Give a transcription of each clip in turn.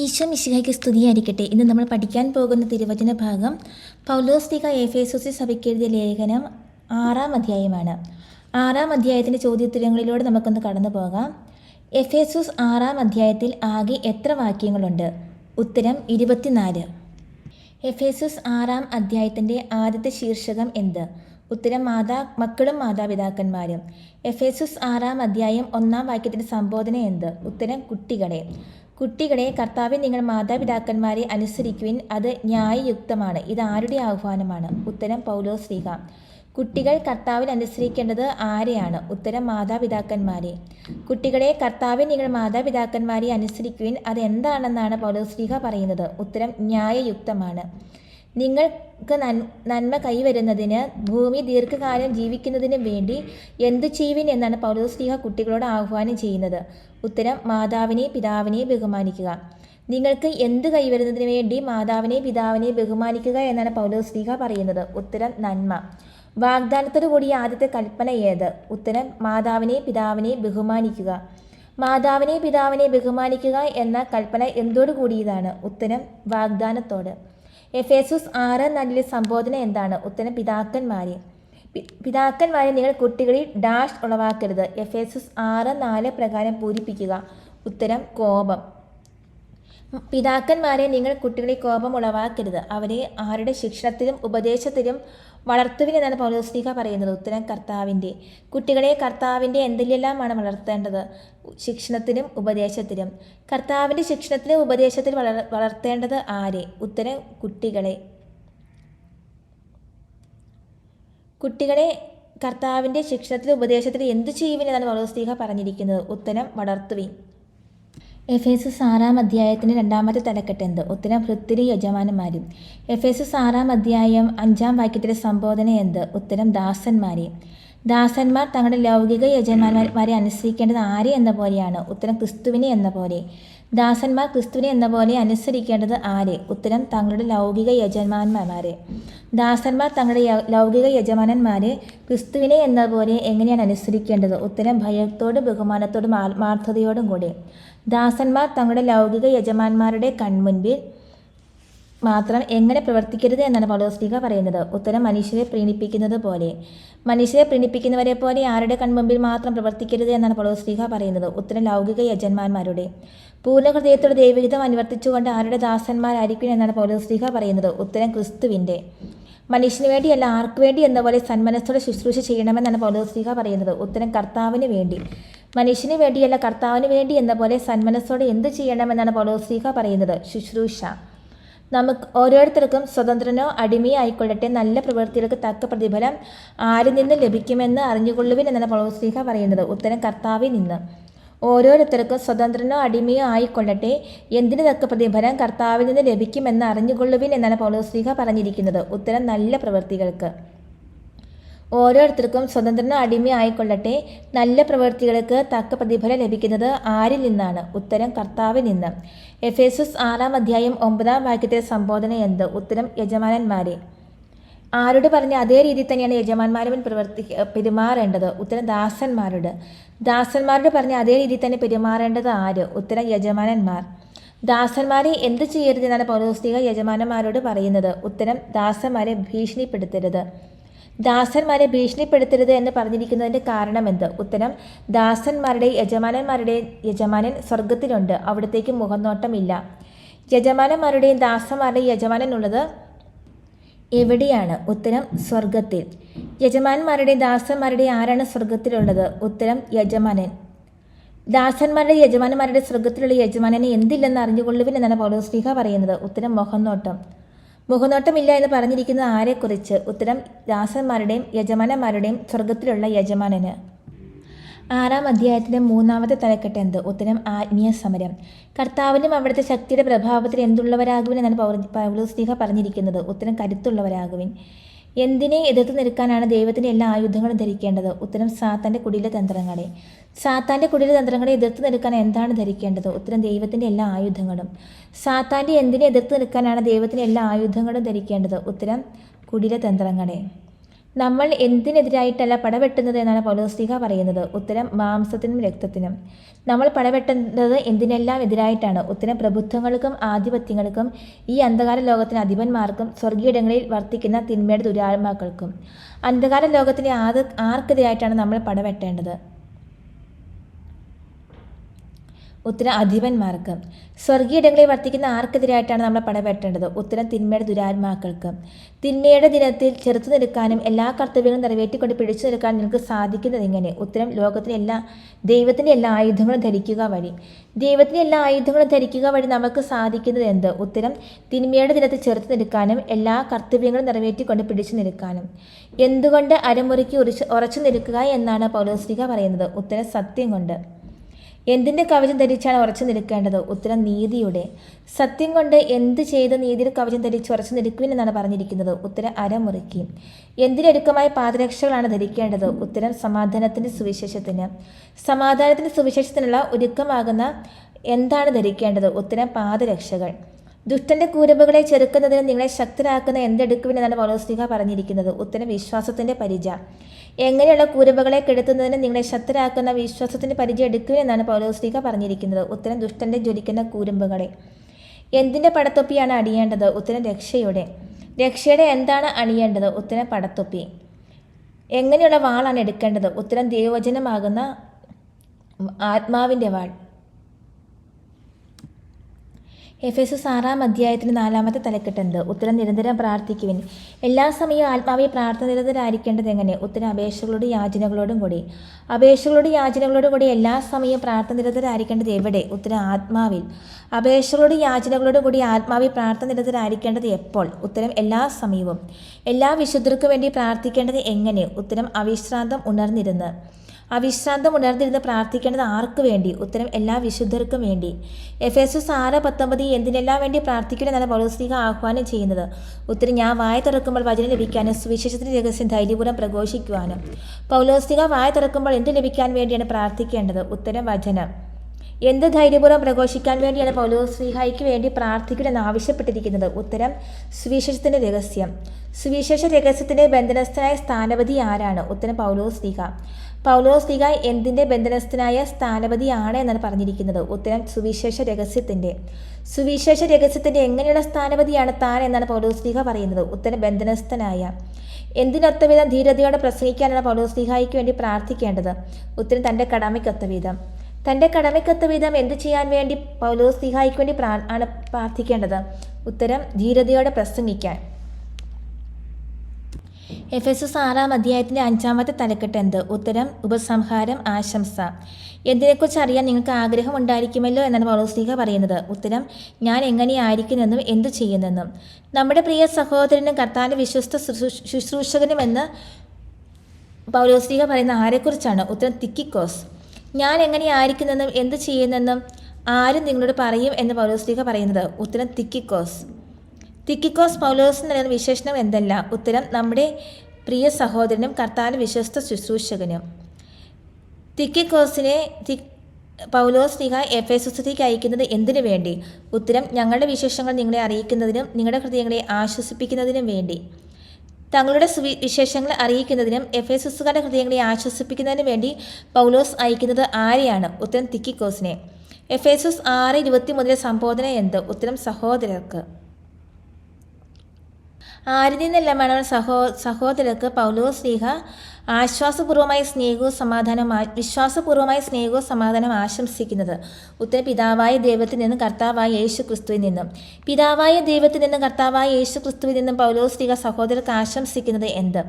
ഈശോ മിശിഹായ്ക്ക് സ്തുതിയായിരിക്കട്ടെ. ഇന്ന് നമ്മൾ പഠിക്കാൻ പോകുന്ന തിരുവചന ഭാഗം പൗലോസ്തിക എഫേസോസി സഭയ്ക്ക് എഴുതിയ ലേഖനം ആറാം അധ്യായമാണ്. ആറാം അധ്യായത്തിന്റെ ചോദ്യോത്തരങ്ങളിലൂടെ നമുക്കൊന്ന് കടന്നു പോകാം. എഫേസോസ് ആറാം അധ്യായത്തിൽ ആകെ എത്ര വാക്യങ്ങളുണ്ട്? ഉത്തരം ഇരുപത്തിനാല്. എഫേസസ് ആറാം അധ്യായത്തിന്റെ ആദ്യത്തെ ശീർഷകം എന്ത്? ഉത്തരം മാതാ മക്കളും മാതാപിതാക്കന്മാരും. എഫേസസ് ആറാം അധ്യായം ഒന്നാം വാക്യത്തിന്റെ സംബോധന എന്ത്? ഉത്തരം കുട്ടികളെ. കുട്ടികളെ കർത്താവിൽ നിങ്ങൾ മാതാപിതാക്കന്മാരെ അനുസരിക്കുവിൻ. അത് ന്യായയുക്തമാണ്. ഇത് ആരുടെ ആഹ്വാനമാണ്? ഉത്തരം പൗലോ ശ്രീക. കുട്ടികൾ കർത്താവിൽ അനുസരിക്കേണ്ടത് ആരെയാണ്? ഉത്തരം മാതാപിതാക്കന്മാരെ. കുട്ടികളെ കർത്താവിൽ നിങ്ങൾ മാതാപിതാക്കന്മാരെ അനുസരിക്കുവിൻ. അത് എന്താണെന്നാണ് പൗലോസ് ശ്രീക പറയുന്നത്? ഉത്തരം ന്യായയുക്തമാണ്. നിങ്ങൾക്ക് നന്മ കൈവരുന്നതിന് ഭൂമി ദീർഘകാലം ജീവിക്കുന്നതിന് വേണ്ടി എന്തു ചെയ്യുവിൻ എന്നാണ് പൗലോസ് ശ്രീഹ കുട്ടികളോട് ആഹ്വാനം ചെയ്യുന്നത്. ഉത്തരം മാതാവിനെ പിതാവിനെ ബഹുമാനിക്കുക. നിങ്ങൾക്ക് എന്ത് കൈവരുന്നതിന് വേണ്ടി മാതാവിനെ പിതാവിനെ ബഹുമാനിക്കുക എന്നാണ് പൗലോസ് ശ്രീഹ പറയുന്നത്. ഉത്തരം നന്മ. വാഗ്ദാനത്തോടു കൂടിയ ആദ്യത്തെ കൽപ്പന ഏത്? ഉത്തരം മാതാവിനെ പിതാവിനെ ബഹുമാനിക്കുക. മാതാവിനെ പിതാവിനെ ബഹുമാനിക്കുക എന്ന കൽപ്പന എന്തോടു കൂടിയതാണ് ഉത്തരം വാഗ്ദാനത്തോട്. എഫേസുസ് ആറ് നാലിലെ സംബോധന എന്താണ്? ഉത്തരം പിതാക്കന്മാരെ പിതാക്കന്മാരെ നിങ്ങൾ കുട്ടികളിൽ ഡാഷ് ഉളവാക്കരുത്. എഫേസുസ് ആറ് നാല് പ്രകാരം പൂരിപ്പിക്കുക. ഉത്തരം കോപം. പിതാക്കന്മാരെ നിങ്ങൾ കുട്ടികളെ കോപം ഉളവാക്കരുത് അവരെ ആരുടെ ശിക്ഷണത്തിലും ഉപദേശത്തിലും വളർത്തുവിനെന്നാണ് പൗലോസ്ലിക പറയുന്നത്. ഉത്തരം കർത്താവിന്റെ. കുട്ടികളെ കർത്താവിന്റെ എന്തിലെല്ലാമാണ് വളർത്തേണ്ടത്? ശിക്ഷണത്തിലും ഉപദേശത്തിലും. കർത്താവിന്റെ ശിക്ഷണത്തിലും ഉപദേശത്തിലും വളർ വളർത്തേണ്ടത് ആരെ? ഉത്തരം കുട്ടികളെ. കുട്ടികളെ കർത്താവിന്റെ ശിക്ഷണത്തിലും ഉപദേശത്തിലും എന്തു ചെയ്യുവിനെന്നാണ് പൗലോസ്ലിക പറഞ്ഞിരിക്കുന്നത്? ഉത്തരം വളർത്തുവിൻ. എഫേസസ് ആറാം അധ്യായത്തിന് രണ്ടാമത്തെ തലക്കെട്ട് എന്ത്? ഉത്തരം ഭൃത്തിരി യജമാനന്മാരും. എഫേസസ് ആറാം അധ്യായം അഞ്ചാം വാക്യത്തിലെ സംബോധന എന്ത്? ഉത്തരം ദാസന്മാരെ ദാസന്മാർ തങ്ങളുടെ ലൗകിക യജമാനന്മാരെ അനുസരിക്കേണ്ടത് ആരെ എന്ന പോലെയാണ്? ഉത്തരം ക്രിസ്തുവിനെ എന്ന പോലെ. ദാസന്മാർ ക്രിസ്തുവിനെ എന്ന പോലെ അനുസരിക്കേണ്ടത് ആരെ? ഉത്തരം തങ്ങളുടെ ലൗകിക യജമാനന്മാരെ. ദാസന്മാർ തങ്ങളുടെ ലൗകിക യജമാനന്മാരെ ക്രിസ്തുവിനെ എന്ന പോലെ എങ്ങനെയാണ് അനുസരിക്കേണ്ടത്? ഉത്തരം ഭയത്തോടും ബഹുമാനത്തോടും ആത്മാർത്ഥതയോടും കൂടി. ദാസന്മാർ തങ്ങളുടെ ലൗകിക യജമാന്മാരുടെ കൺമുൻപിൽ മാത്രം എങ്ങനെ പ്രവർത്തിക്കരുത് എന്നാണ് പൗലോസ്ലിക പറയുന്നത്. ഉത്തരം മനുഷ്യരെ പ്രീണിപ്പിക്കുന്നത് പോലെ. മനുഷ്യരെ പ്രീണിപ്പിക്കുന്നവരെ പോലെ ആരുടെ കൺമുമ്പിൽ മാത്രം പ്രവർത്തിക്കരുത് എന്നാണ് പൗലോസ്ലിക പറയുന്നത്. ഉത്തരം ലൗകിക യജന്മാന്മാരുടെ പൂർണ ഹൃദയത്തോടെ ദൈവഹിതം അനുവർത്തിച്ചുകൊണ്ട് ആരുടെ ദാസന്മാരായിരിക്കും എന്നാണ് പൗലോസ്ലിക പറയുന്നത്. ഉത്തരം ക്രിസ്തുവിന്റെ. മനുഷ്യന് വേണ്ടിയല്ല ആർക്ക് വേണ്ടി എന്ന പോലെ സന്മനസ്സോടെ ശുശ്രൂഷ ചെയ്യണമെന്നാണ് പൗലോസ്ലിക പറയുന്നത്. ഉത്തരം കർത്താവിന് വേണ്ടി. മനുഷ്യന് വേണ്ടിയല്ല കർത്താവിന് വേണ്ടി എന്ന പോലെ സന്മനസ്സോടെ എന്ത് ചെയ്യണമെന്നാണ് പൗലോസ്ലീഹ പറയുന്നത്. ശുശ്രൂഷ. നമുക്ക് ഓരോരുത്തർക്കും സ്വതന്ത്രനോ അടിമയോ ആയിക്കൊള്ളട്ടെ നല്ല പ്രവൃത്തികൾക്ക് തക്ക പ്രതിഫലം ആരിൽ നിന്ന് ലഭിക്കുമെന്ന് അറിഞ്ഞുകൊള്ളുവിൻ എന്നാണ് പൗലോസ്ലീഹ പറയുന്നത്. ഉത്തരം കർത്താവിൽ നിന്ന്. ഓരോരുത്തർക്കും സ്വതന്ത്രനോ അടിമയോ ആയിക്കൊള്ളട്ടെ എന്തിനു തക്ക പ്രതിഫലം കർത്താവിൽ നിന്ന് ലഭിക്കുമെന്ന് അറിഞ്ഞുകൊള്ളുവിൻ എന്നാണ് പൗലോസ്ലീഹ പറഞ്ഞിരിക്കുന്നത്. ഉത്തരം നല്ല പ്രവൃത്തികൾക്ക്. ഓരോരുത്തർക്കും സ്വതന്ത്രനോ അടിമയായിക്കൊള്ളട്ടെ നല്ല പ്രവൃത്തികൾക്ക് തക്ക പ്രതിഫലം ലഭിക്കുന്നത് ആരിൽ നിന്നാണ്? ഉത്തരം കർത്താവിൽ നിന്ന്. എഫേസസ് ആറാം അധ്യായം ഒമ്പതാം വാക്യത്തിലെ സംബോധന എന്ത്? ഉത്തരം യജമാനന്മാരെ. ആരോട് പറഞ്ഞ അതേ രീതിയിൽ തന്നെയാണ് യജമാന്മാരും പ്രവർത്തി പെരുമാറേണ്ടത്? ഉത്തരം ദാസന്മാരോട്. ദാസന്മാരോട് പറഞ്ഞ അതേ രീതിയിൽ തന്നെ പെരുമാറേണ്ടത് ആര്? ഉത്തരം യജമാനന്മാർ. ദാസന്മാരെ എന്ത് ചെയ്യരുത് എന്നാണ് പൗലോസ്ലിക യജമാനന്മാരോട് പറയുന്നത്? ഉത്തരം ദാസന്മാരെ ഭീഷണിപ്പെടുത്തരുത്. ദാസന്മാരെ ഭീഷണിപ്പെടുത്തരുത് എന്ന് പറഞ്ഞിരിക്കുന്നതിന്റെ കാരണം എന്ത് ഉത്തരം ദാസന്മാരുടെ യജമാനന്മാരുടെ യജമാനൻ സ്വർഗത്തിലുണ്ട് അവിടത്തേക്ക് മുഖനോട്ടമില്ല. യജമാനന്മാരുടെയും ദാസന്മാരുടെയും യജമാനനുള്ളത് എവിടെയാണ്? ഉത്തരം സ്വർഗത്തിൽ യജമാന്മാരുടെയും ദാസന്മാരുടെയും ആരാണ് സ്വർഗത്തിലുള്ളത് ഉത്തരം യജമാനൻ. ദാസന്മാരുടെ യജമാനന്മാരുടെ സ്വർഗത്തിലുള്ള യജമാനനെ എന്തില്ലെന്ന് അറിഞ്ഞുകൊള്ളുവിൻ എന്നാണ് പൗലോസ്ലിഹ പറയുന്നത്. ഉത്തരം മുഖനോട്ടം. മുഖനോട്ടമില്ല എന്ന് പറഞ്ഞിരിക്കുന്ന ആരെക്കുറിച്ച് ഉത്തരം ദാസന്മാരുടെയും യജമാനന്മാരുടെയും സ്വർഗത്തിലുള്ള യജമാനന്. ആറാം അധ്യായത്തിന്റെ മൂന്നാമത്തെ തലക്കെട്ട് എന്ത്? ഉത്തരം ആത്മീയ സമരം. കർത്താവിനും അവിടുത്തെ ശക്തിയുടെ പ്രഭാവത്തിൽ എന്തുള്ളവരാകുവിൻ എന്നാണ് പൗര- പൗലോസ്ലിഹ പറഞ്ഞിരിക്കുന്നത്. ഉത്തരം കരുത്തുള്ളവരാകുവിൻ. എന്തിനെ എതിർത്ത് നിൽക്കാനാണ് ദൈവത്തിന്റെ എല്ലാ ആയുധങ്ങളും ധരിക്കേണ്ടത്? ഉത്തരം സാത്തന്റെ കുടിയിലെ തന്ത്രങ്ങളെ. സാത്താന്റെ കുടില തന്ത്രങ്ങളെ എതിർത്ത് നിൽക്കാൻ എന്താണ് ധരിക്കേണ്ടത്? ഉത്തരം ദൈവത്തിന്റെ എല്ലാ ആയുധങ്ങളും. സാത്താന്റെ എന്തിനെ എതിർത്ത് നിൽക്കാനാണ് ദൈവത്തിന്റെ എല്ലാ ആയുധങ്ങളും ധരിക്കേണ്ടത്? ഉത്തരം കുടില തന്ത്രങ്ങളെ. നമ്മൾ എന്തിനെതിരായിട്ടല്ല പടവെട്ടുന്നത് എന്നാണ് പൗലോസ്ലിഹ പറയുന്നത്. ഉത്തരം മാംസത്തിനും രക്തത്തിനും. നമ്മൾ പടവെട്ടുന്നത് എന്തിനെല്ലാം എതിരായിട്ടാണ്? ഉത്തരം പ്രഭുത്വങ്ങൾക്കും ആധിപത്യങ്ങൾക്കും ഈ അന്ധകാര ലോകത്തിന് അധിപന്മാർക്കും സ്വർഗീയിടങ്ങളിൽ വർത്തിക്കുന്ന തിന്മയുടെ ദുരാത്മാക്കൾക്കും. അന്ധകാര ലോകത്തിന് ആർക്കെതിരായിട്ടാണ് നമ്മൾ പടവെട്ടേണ്ടത്? ഉത്തരം അധിപന്മാർക്ക്. സ്വർഗീയ ഇടങ്ങളിൽ വർത്തിക്കുന്ന ആർക്കെതിരായിട്ടാണ് നമ്മൾ പടവെട്ടേണ്ടത് ഉത്തരം തിന്മയുടെ ദുരാത്മാക്കൾക്ക്. തിന്മയുടെ ദിനത്തിൽ ചെറുത്തു നിൽക്കാനും എല്ലാ കർത്തവ്യങ്ങളും നിറവേറ്റിക്കൊണ്ട് പിടിച്ചു നിൽക്കാൻ നിങ്ങൾക്ക് സാധിക്കുന്നത് എങ്ങനെ? ഉത്തരം ലോകത്തിലെ എല്ലാ ദൈവത്തിന്റെ എല്ലാ ആയുധങ്ങളും ധരിക്കുക വഴി. ദൈവത്തിന്റെ എല്ലാ ആയുധങ്ങളും ധരിക്കുക വഴി നമുക്ക് സാധിക്കുന്നത് എന്ത്? ഉത്തരം തിന്മയുടെ ദിനത്തിൽ ചെറുത്തു നിൽക്കാനും എല്ലാ കർത്തവ്യങ്ങളും നിറവേറ്റിക്കൊണ്ട് പിടിച്ചു നിൽക്കാനും. എന്തുകൊണ്ട് അരമുറിക്ക് ഉറച്ച് നിൽക്കുക എന്നാണ് പൗലോസ്ലിക പറയുന്നത്? ഉത്തരം സത്യം കൊണ്ട്. എന്തിന്റെ കവചം ധരിച്ചാണ് ഉറച്ചു നിൽക്കേണ്ടത്? ഉത്തരം നീതിയുടെ. സത്യം കൊണ്ട് എന്ത് ചെയ്ത് നീതിയുടെ കവചം ധരിച്ച് ഉറച്ചു നിൽക്കുവിൻ എന്നാണ് പറഞ്ഞിരിക്കുന്നത്. ഉത്തരം അരമുറുക്കി. എന്തിനൊരുക്കമായ പാദരക്ഷകളാണ് ധരിക്കേണ്ടത്? ഉത്തരം സമാധാനത്തിന്റെ സുവിശേഷത്തിന്. സമാധാനത്തിന്റെ സുവിശേഷത്തിനുള്ള ഒരുക്കമാകുന്ന എന്താണ് ധരിക്കേണ്ടത്? ഉത്തരം പാദരക്ഷകൾ. ദുഷ്ടന്റെ കൂരമ്പുകളെ ചെറുക്കുന്നതിന് നിങ്ങളെ ശക്തരാക്കുന്ന എന്തെടുക്കുമെന്നാണ് പൗലോസ്ലിഹ പറഞ്ഞിരിക്കുന്നത്. ഉത്തരം വിശ്വാസത്തിന്റെ പരിച. എങ്ങനെയുള്ള കുരുവകളെ കെടുത്തുന്നതിന് നിങ്ങളെ ശക്തരാക്കുന്ന വിശ്വാസത്തിന് പരിചയം എടുക്കുവിൻ എന്നാണ് പൗലോസ്ലിഹ പറഞ്ഞിരിക്കുന്നത്. ഉത്തരം ദുഷ്ടന്റെ ജ്വലിക്കുന്ന കൂരമ്പുകളെ. എന്തിന്റെ പടത്തൊപ്പിയാണ് അണിയേണ്ടത്? ഉത്തരം രക്ഷയുടെ. രക്ഷയുടെ എന്താണ് അണിയേണ്ടത്? ഉത്തരം പടത്തൊപ്പി. എങ്ങനെയുള്ള വാളാണ് എടുക്കേണ്ടത്? ഉത്തരം ദൈവവചനമാകുന്ന ആത്മാവിന്റെ വാൾ. എഫ് എസ് ആറാം അധ്യായത്തിന് നാലാമത്തെ തലക്കെട്ടുണ്ട് ഉത്തരം നിരന്തരം പ്രാർത്ഥിക്കുവിൻ. എല്ലാ സമയവും ആത്മാവെ പ്രാർത്ഥന നിരന്തരായിരിക്കേണ്ടത് എങ്ങനെ? ഉത്തരം അപേക്ഷകളോടും യാചനകളോടും കൂടി. അപേക്ഷകളോടും യാചനകളോടും കൂടി എല്ലാ സമയവും പ്രാർത്ഥന നിരന്തരായിരിക്കേണ്ടത് എവിടെ? ഉത്തരം ആത്മാവിൽ. അപേക്ഷകളോടും യാചനകളോടും കൂടി ആത്മാവിൽ പ്രാർത്ഥന നിരന്തരായിരിക്കേണ്ടത് എപ്പോൾ? ഉത്തരം എല്ലാ സമയവും. എല്ലാ വിശുദ്ധർക്കും വേണ്ടി പ്രാർത്ഥിക്കേണ്ടത് എങ്ങനെ? ഉത്തരം അവിശ്രാന്തം ഉണർന്നിരുന്ന്. അവിശ്രാന്തം ഉണർന്നിരുന്ന് പ്രാർത്ഥിക്കേണ്ടത് ആർക്ക് വേണ്ടി? ഉത്തരം എല്ലാ വിശുദ്ധർക്കും വേണ്ടി. എഫ് എസ് എസ് ആറ് പത്തൊമ്പത് എന്തിനെല്ലാം വേണ്ടി പ്രാർത്ഥിക്കണമെന്നാണ് പൗലോസ്ലിഹ ആഹ്വാനം ചെയ്യുന്നത്. ഉത്തരം ഞാൻ വായ തുറക്കുമ്പോൾ വചനം ലഭിക്കാനും സുവിശേഷത്തിന് രഹസ്യം ധൈര്യപൂർവം പ്രഘോഷിക്കുവാനും. പൗലോസ്ലിഹ വായ തുറക്കുമ്പോൾ എന്ത് ലഭിക്കാൻ വേണ്ടിയാണ് പ്രാർത്ഥിക്കേണ്ടത്? ഉത്തരം വചനം. എന്ത് ധൈര്യപൂർവം പ്രഘോഷിക്കാൻ വേണ്ടിയാണ് പൗലോസ്ലിഹായ്ക്ക് വേണ്ടി പ്രാർത്ഥിക്കണമെന്ന് ആവശ്യപ്പെട്ടിരിക്കുന്നത്? ഉത്തരം സുവിശേഷത്തിന്റെ രഹസ്യം. സുവിശേഷ രഹസ്യത്തിന്റെ ബന്ധനസ്ഥനായ സ്ഥാനപതി ആരാണ്? ഉത്തരം പൗലോസ്ലിഹ പൗലോസ്ലിഹ എന്തിന്റെ ബന്ധനസ്ഥനായ സ്ഥാനപതിയാണ് എന്നാണ് പറഞ്ഞിരിക്കുന്നത്. ഉത്തരം സുവിശേഷ രഹസ്യത്തിന്റെ സുവിശേഷ രഹസ്യത്തിന്റെ എങ്ങനെയുള്ള സ്ഥാനപതിയാണ് താൻ എന്നാണ് പൗലോസ് ലീഗ പറയുന്നത്. ഉത്തരം ബന്ധനസ്ഥനായ. എന്തിനൊത്തവിധം ധീരതയോടെ പ്രസംഗിക്കാനാണ് പൗലോസ് പൗലോസ്ലിഹായ്ക്ക് വേണ്ടി പ്രാർത്ഥിക്കേണ്ടത്? ഉത്തരം തന്റെ കടമയ്ക്കൊത്തവിധം തന്റെ കടമയ്ക്കൊത്ത വിധം എന്ത് ചെയ്യാൻ വേണ്ടി പൗലോസ് സിഹായിക്ക് വേണ്ടി പ്രാ ആണ് പ്രാർത്ഥിക്കേണ്ടത്? ഉത്തരം ധീരതയോടെ പ്രസംഗിക്കാൻ. എഫ് എസ് എസ് ആറാം അധ്യായത്തിന്റെ അഞ്ചാമത്തെ തലക്കെട്ട് എന്ത്? ഉത്തരം ഉപസംഹാരം ആശംസ. എന്തിനെക്കുറിച്ച് അറിയാൻ നിങ്ങൾക്ക് ആഗ്രഹം ഉണ്ടായിരിക്കുമല്ലോ എന്നാണ് പൗലോസ്ലിഹ പറയുന്നത്. ഉത്തരം ഞാൻ എങ്ങനെയായിരിക്കുന്നെന്നും എന്തു ചെയ്യുന്നെന്നും നമ്മുടെ പ്രിയ സഹോദരനും കർത്താവിന്റെ വിശ്വസ്ത ശുശ്രൂഷ- ശുശ്രൂഷകനുമെന്ന് പൗലോസ്ലിഹ പറയുന്ന ആരെക്കുറിച്ചാണ്? ഉത്തരം തിക്കിക്കോസ്. ഞാൻ എങ്ങനെയായിരിക്കുന്നെന്നും എന്ത് ചെയ്യുന്നെന്നും ആരും നിങ്ങളോട് പറയും എന്ന് പൗലോസ്ലിഹ പറയുന്നത്. ഉത്തരം തിക്കിക്കോസ്. തിക്കിക്കോസ് പൗലോസ് എന്ന വിശേഷണം എന്തല്ല? ഉത്തരം നമ്മുടെ പ്രിയ സഹോദരനും കർത്താവിന് വിശ്വസ്ത ശുശ്രൂഷകനും. തിക്കിക്കോസിനെ തി പൗലോസ് നിഹ എഫ് എസുസത്തിക്ക് അയക്കുന്നത് എന്തിനു വേണ്ടി? ഉത്തരം ഞങ്ങളുടെ വിശേഷങ്ങൾ നിങ്ങളെ അറിയിക്കുന്നതിനും നിങ്ങളുടെ ഹൃദയങ്ങളെ ആശ്വസിപ്പിക്കുന്നതിനും വേണ്ടി. തങ്ങളുടെ സുവി വിശേഷങ്ങൾ അറിയിക്കുന്നതിനും എഫ് എസ് എസുകാരുടെ ഹൃദയങ്ങളെ ആശ്വസിപ്പിക്കുന്നതിനും വേണ്ടി പൗലോസ് അയക്കുന്നത് ആരെയാണ്? ഉത്തരം തിക്കിക്കോസിനെ. എഫ് എസ് എസ് ആറ് ഇരുപത്തി മുതലെ സംബോധന എന്ത്? ഉത്തരം സഹോദരർക്ക്. ആരിൽ നിന്നെല്ലാമാണ് സഹോ സഹോദരർക്ക് പൗലോസ് ലീഹ ആശ്വാസപൂർവമായ സ്നേഹവും സമാധാനം വിശ്വാസപൂർവമായി സ്നേഹവും സമാധാനം ആശംസിക്കുന്നത് ഉത്തരം പിതാവായ ദൈവത്തിൽ നിന്നും കർത്താവായ യേശു ക്രിസ്തുവിൽ നിന്നും. പിതാവായ ദൈവത്തിൽ നിന്നും കർത്താവായ യേശു ക്രിസ്തുവിൽ നിന്നും പൗലോസ് സ്ത്രീക സഹോദരർക്ക് ആശംസിക്കുന്നത് എന്ത്?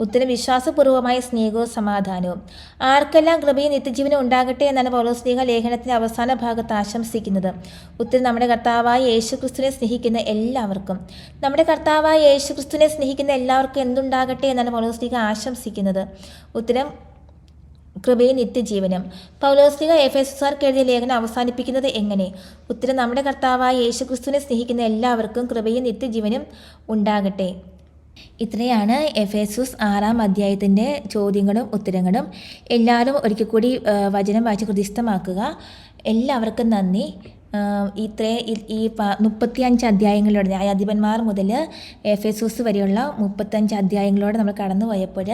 ഉത്തരം വിശ്വാസപൂർവമായ സ്നേഹവും സമാധാനവും. ആർക്കെല്ലാം കൃപയും നിത്യജീവനം ഉണ്ടാകട്ടെ എന്നാണ് പൗലോസ് ലീഹ ലേഖനത്തിന്റെ അവസാന ഭാഗത്ത് ആശംസിക്കുന്നത്. ഉത്തരം നമ്മുടെ കർത്താവായ യേശു ക്രിസ്തുവിനെ സ്നേഹിക്കുന്ന എല്ലാവർക്കും. നമ്മുടെ കർത്താവായ യേശു ക്രിസ്തുവിനെ സ്നേഹിക്കുന്ന എല്ലാവർക്കും എന്തുണ്ടാകട്ടെ എന്നാണ് പൗലോസ് ലീഹ ആശംസിക്കുന്നത്. ഉത്തരം കൃപയും നിത്യജീവനും. പൗലോസ്ലിക എഫ് എസ് ആർക്ക് എഴുതിയ ലേഖനം അവസാനിപ്പിക്കുന്നത് എങ്ങനെ? ഉത്തരം നമ്മുടെ കർത്താവായ യേശു ക്രിസ്തുവിനെ സ്നേഹിക്കുന്ന എല്ലാവർക്കും കൃപയും നിത്യജീവനും ഉണ്ടാകട്ടെ. ഇത്രയാണ് എഫ് എസുസ് ആറാം അധ്യായത്തിന്റെ ചോദ്യങ്ങളും ഉത്തരങ്ങളും. എല്ലാവരും ഒരിക്കൽ കൂടി വചനം വായിച്ച് ഹൃദിസ്ഥമാക്കുക എല്ലാവർക്കും നന്ദി. ഇത്രേ ഈ- മുപ്പത്തിയഞ്ച് അധ്യായങ്ങളിലൂടെ ന്യായാധിപന്മാർ മുതൽ എഫ് എഫേസൂസ് വരെയുള്ള മുപ്പത്തഞ്ച് അധ്യായങ്ങളോടെ നമ്മൾ കടന്നു പോയപ്പോൾ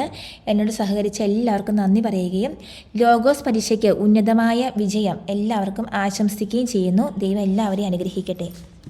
എന്നോട് സഹകരിച്ച എല്ലാവർക്കും നന്ദി പറയുകയും ലോഗോസ് പരീക്ഷയ്ക്ക് ഉന്നതമായ വിജയം എല്ലാവർക്കും ആശംസിക്കുകയും ചെയ്യുന്നു. ദൈവം എല്ലാവരെയും അനുഗ്രഹിക്കട്ടെ.